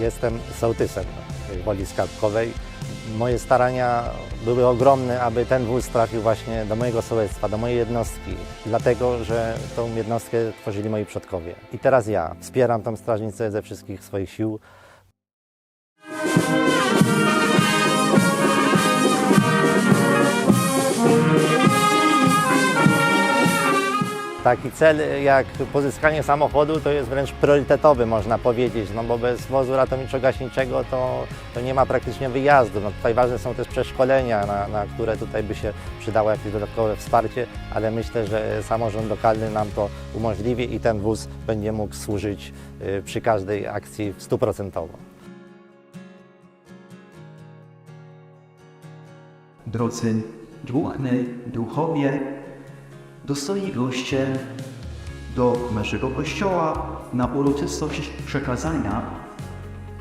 Jestem sołtysem Woli Skarbkowej. Moje starania były ogromne, aby ten wóz trafił właśnie do mojego sołectwa, do mojej jednostki, dlatego że tą jednostkę tworzyli moi przodkowie. I teraz ja wspieram tą strażnicę ze wszystkich swoich sił. Taki cel jak pozyskanie samochodu to jest wręcz priorytetowy, można powiedzieć, no bo bez wozu ratowniczo-gaśniczego to, to nie ma praktycznie wyjazdu. No tutaj ważne są też przeszkolenia, na, na które tutaj by się przydało jakieś dodatkowe wsparcie, ale myślę, że samorząd lokalny nam to umożliwi i ten wóz będzie mógł służyć y, przy każdej akcji stuprocentowo. Drodzy duchny, duchowie, dostojni goście do naszego kościoła na uroczystość przekazania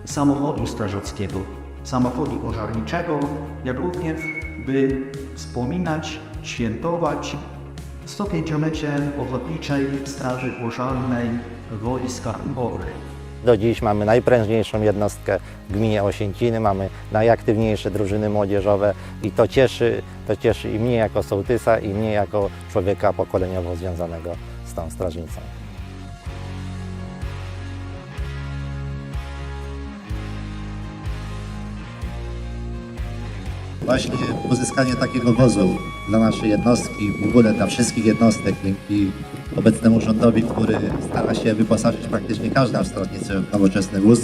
samochodu strażackiego, samochodu pożarniczego, jak również by wspominać, świętować 105-lecie Ochotniczej Straży Pożarnej Wojska Bory. Do dziś mamy najprężniejszą jednostkę w gminie Osięciny, mamy najaktywniejsze drużyny młodzieżowe i to cieszy, to cieszy i mnie jako sołtysa, i mnie jako człowieka pokoleniowo związanego z tą strażnicą. Właśnie pozyskanie takiego wozu dla naszej jednostki, w ogóle dla wszystkich jednostek, dzięki obecnemu rządowi, który stara się wyposażyć praktycznie każdą strażnicę w nowoczesny wóz.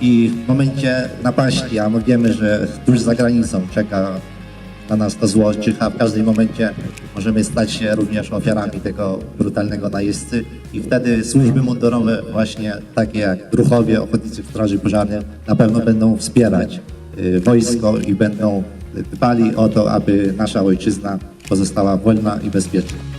I w momencie napaści, a my wiemy, że tuż za granicą czeka na nas to zło, czyha, w każdym momencie możemy stać się również ofiarami tego brutalnego najeźdźcy i wtedy służby mundurowe właśnie takie jak druchowie, ochotnicy w straży pożarnej na pewno będą wspierać wojsko i będą dbali o to, aby nasza ojczyzna pozostała wolna i bezpieczna.